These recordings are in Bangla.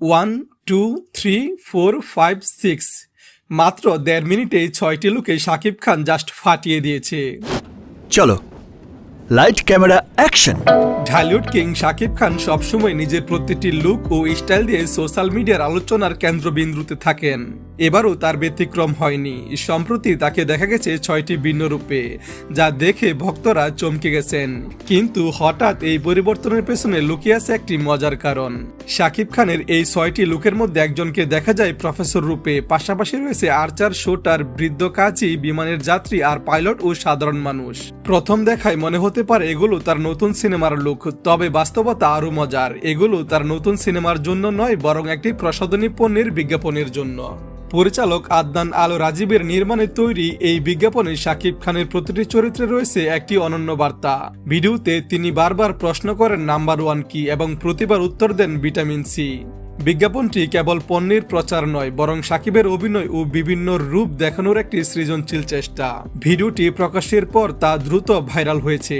One two three four five six মাত্র দেড় মিনিটে ছয়টি লুকে শাকিব খান জাস্ট ফাটিয়ে দিয়েছে। চলো light camera action Dhallywood king Shakib Khan সবসময় নিজের প্রতিটি লুক ও স্টাইল দিয়ে সোশ্যাল মিডিয়ার আলোচনার কেন্দ্রবিন্দুতে থাকেন। এবারও তার ব্যতিক্রম হয়নি। সম্প্রতি তাকে দেখা গেছে ছয়টি ভিন্ন রূপে, যা দেখে ভক্তরা চমকে গেছেন। কিন্তু হঠাৎ এই পরিবর্তনের পেছনে লুকিয়ে আছে একটি মজার কারণ। শাকিব খানের এই ছয়টি লুকের মধ্যে একজনকে দেখা যায় প্রফেসর রূপে, পাশাপাশি রয়েছে আর্চার, শুটার, বৃদ্ধ কাজী বিমানের যাত্রী আর পাইলট ও সাধারণ মানুষ। প্রথম দেখায় মনে হতে পারে এগুলো তার নতুন সিনেমার লুক, তবে বাস্তবতা আরও মজার। এগুলো তার নতুন সিনেমার জন্য নয়, বরং একটি প্রসাধনী পণ্যের বিজ্ঞাপনের জন্য। পরিচালক আদনান আল রাজীবের নির্মাণে তৈরি এই বিজ্ঞাপনে শাকিব খানের প্রতিটি চরিত্রে রয়েছে একটি অনন্য বার্তা। ভিডিওতে তিনি বারবার প্রশ্ন করেন নাম্বার ওয়ান কি এবং প্রতিবার উত্তর দেন ভিটামিন সি। বিজ্ঞাপনটি কেবল পণ্যের প্রচার নয়, বরং সাকিবের অভিনয় ও বিভিন্ন রূপ দেখানোর একটি সৃজনশীল চেষ্টা। ভিডিওটি প্রকাশের পর তা দ্রুত ভাইরাল হয়েছে।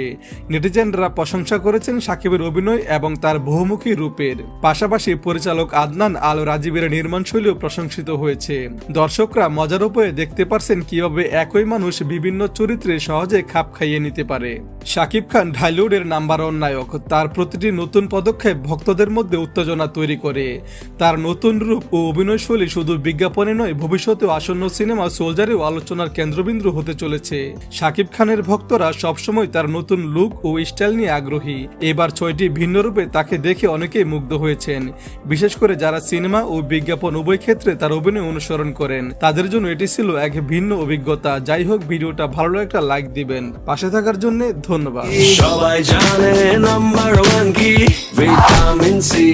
নেটিজেনরা প্রশংসা করেছেন সাকিবের অভিনয় এবং তার বহুমুখী রূপের। পাশাপাশি পরিচালক আদনান আল রাজীবের নির্মাণশৈলীও প্রশংসিত হয়েছে। দর্শকরা মজার উপায়ে দেখতে পারছেন কীভাবে একই মানুষ বিভিন্ন চরিত্রে সহজে খাপ খাইয়ে নিতে পারে। শাকিব খান ঢালিউডের নাম্বার ওয়ান নায়ক। তার প্রতিটি নতুন পদক্ষেপ ভক্তদের মধ্যে উত্তেজনা তৈরি করে। তার নতুন রূপ ও অভিনয়শৈলী শুধু বিজ্ঞাপনে নয়, ভবিষ্যতেও আসন্ন সিনেমা সোলজারেও আলোচনার কেন্দ্রবিন্দু হতে চলেছে। শাকিব খানের ভক্তরা সবসময় তার নতুন লুক ও স্টাইল নিয়ে আগ্রহী। এবার ছয়টি ভিন্ন রূপে তাকে দেখে অনেকেই মুগ্ধ হয়েছেন। বিশেষ করে যারা সিনেমা ও বিজ্ঞাপন উভয় ক্ষেত্রে তার অভিনয় অনুসরণ করেন। তাদের জন্য এটি ছিল এক ভিন্ন অভিজ্ঞতা। যাই হোক, ভিডিওটা ভালো লাগলে একটা লাইক দিবেন। পাশে থাকার জন্য ধন্যবাদ। সবাই জানে নাম্বার ওয়ান কি ভিটামিন সি